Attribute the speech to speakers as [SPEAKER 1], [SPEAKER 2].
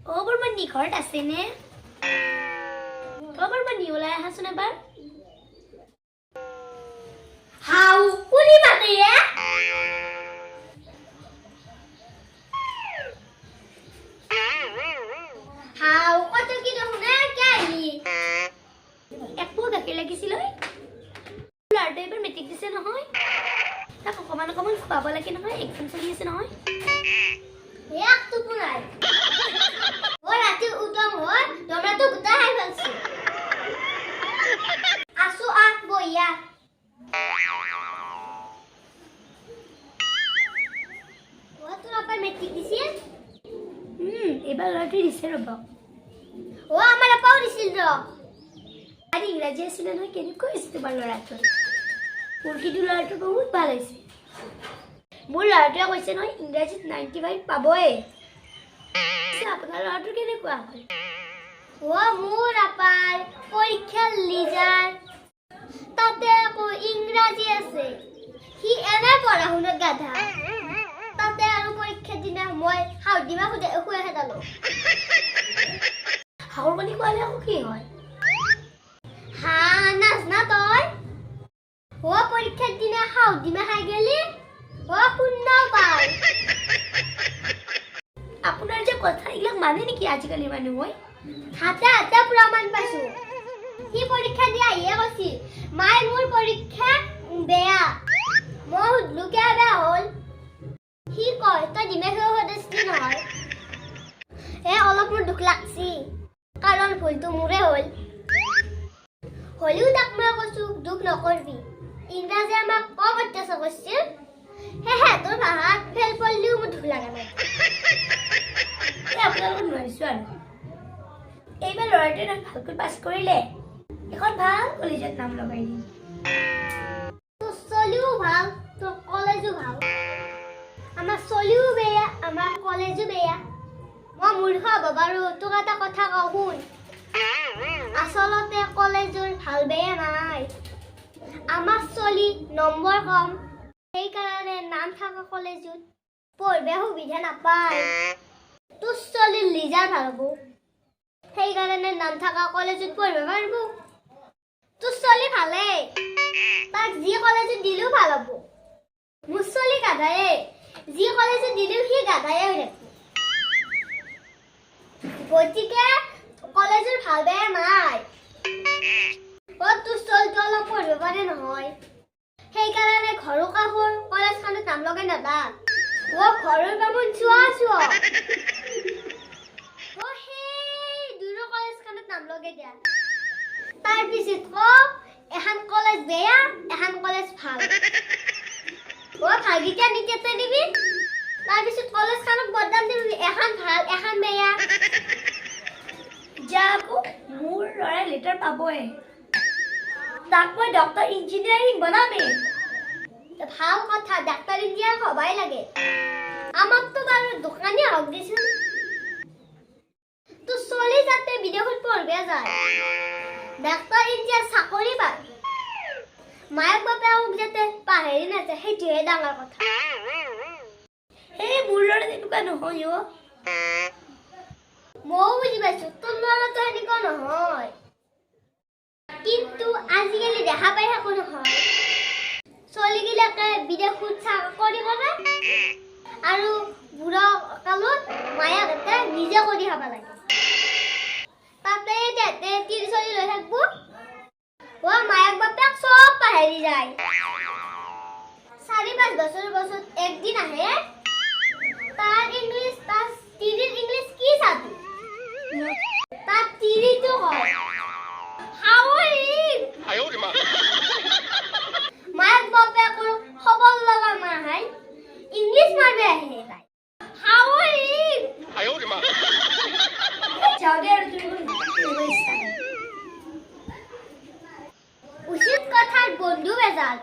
[SPEAKER 1] অ বৰমানী ঘৰত আছেনে? অ বৰমানী ওলাই আহাচোন এবাৰ। হাউ কোনে মাতে হাউ কত কি দেখোনে কে আহি? একো গাখীৰ লাগিছিল ঐ। ল'ৰাটোৱে এইবাৰ মেট্ৰিক দিছে নহয়। তাক অকণমান অকণমান খুৱাব লাগে নহয় এক্সাম চলি আছে নহয়। এক হৈ গোটাই খাই পেলাইছো আছো আহ বহিয়া অ, তোৰ আপাই মেট্ৰিক দিছিল এইবাৰ ল'ৰাটোৱে দিছে ৰ'ব অ আমাৰ আপাও দিছিল ইংৰাজী আছিলে নহয় কেনেকৈ হৈছে তোমাৰ ল'ৰাটো মোৰ কিন্তু ল'ৰাটো বহুত ভালো হৈছে মোৰ ল'ৰাটোৱে কৈছে নহয় ইংৰাজীত নাইণ্টি ফাইভ পাবই আপোনাৰ ল'ৰাটো কেনেকুৱা হয় অ' মোৰ আপাৰ পৰীক্ষাৰ লিজাৰ তাতে আকৌ ইংৰাজী আছে। সি এনে পঢ়া শুনাত গাধা। তাতে আৰু পৰীক্ষাৰ দিনা মই হাউদিমা সুধে শুৱে খেদালো হাউৰ পানী খোৱালে আকৌ কি হয়? হা নাজনা তই? ও পরীক্ষার দিনে হাউ ডিমে খাই গেলি? ও শুননাও পাই। আপোনাৰ যে কথা এইবিলাক মানে নেকি আজিকালি মানুহে হাতে হাতে প্ৰমাণ পাইছো। সি পৰীক্ষা দি আহিয়ে কৈছিল মায়ে মোৰ পৰীক্ষা বেয়া। মই সুধলো কিয় বেয়া হ'ল। সি কয়, তই ডিমে খাই সদস্য নহয়। এ, অলপ মোৰ দুখ লাগছি, কাৰণ ভুলটো মোৰে হ'ল। হ'লেও তাক মই কৈছো, দুখ নকৰবি। ইংৰাজী আমাক কম অত্যাচাৰ কৰিছিল। সেয়েহে তোৰ ভাষাত ফেল পঢ়িলেও মোৰ দুখ লাগে নাই আপোনালোকক নোৱাৰিছো আৰু। এইবাৰ ল'ৰাটোৱে নহয় ভালকৈ পাছ কৰিলে। এখন ভাল কলেজত নাম লগাই দিম। ভাল তোৰ কলেজো ভাল। আমাৰ বেয়া আমাৰ কলেজো বেয়া। মই মূৰ্খ হ'ব বাৰু তোক এটা কথা কওঁ শুন। আচলতে কলেজৰ ভাল বেয়া নাই। আমাৰ চলি নম্বৰ কম সেইকাৰণে নাম থকা কলেজত পঢ়িব সুবিধা নাপায়। তোৰ চলিৰ লিজাৰ ভাল হ'ব সেইকাৰণে নাম থকা কলেজত পঢ়িব পাৰিব। তোৰ চলি ভালেই। তাক যি কলেজত দিলেও ভাল হ'ব। মোৰ চলি গাধায়ে। যি কলেজত দিলেও সি গাধায়ে হৈ থাকিব। গতিকে কলেজৰ ভাল বেয়া নাই। তোৰ চলটো অলপ পঢ়িব পাৰে নহয়। সেইকাৰণে ঘৰৰ কাষৰ কলেজখনত নাম লগাই নাদা অ ঘৰৰ বামুণ চোৱা চোৱা লগাই দিয়া। তাৰ পিছত ক এখন কলেজ বেয়া এখন কলেজ ভালো। অ ভাগিটা নিতিয়াতে দিবি তাৰপিছত কলেজখনক বদনাম দিবি এখন ভালো এখন বেয়া। যা যাব মোৰ ল'ৰাই লেটাৰ পাবই তাক মই ডক্টৰ ইঞ্জিনিয়াৰিং বনামেই। ভালো কথা, ডাক্তৰ ইঞ্জিনিয়াৰ হবাই লাগে। আমাকতো বাৰু দোকানী হওক দিছিল তো চলি যাতে বিদেশত পঢ়িব যায় ডাক্তৰ ইঞ্জিনিয়াৰ চাকৰি পায় মায়েক বাপেকক যাতে পাহৰি নাযায় সেইটোহে ডাঙৰ কথা। সেই মোৰ তেনেকুৱা নহয় অ' ময়ো বুজি পাইছো তোৰ ল'ৰাটো সেনেকুৱা নহয়। কিন্তু আজিকালি দেখা পাই থাকো নহয়। ছোৱালীগিলাকে বিদেশত চাকৰি কৰে আৰু বুঢ়া কালত মায়াহঁতে নিজে কৰি খাব লাগে। চলি লৈ থাকিব অ মায়াক বাপেক চব পাহৰি যায় চাৰি পাঁচ বছৰ বছৰত একদিন আহে তাৰ ইংলিছ তাৰ তিৰিৰ ইংলিছ কি চাবি বন্ধু বেজাল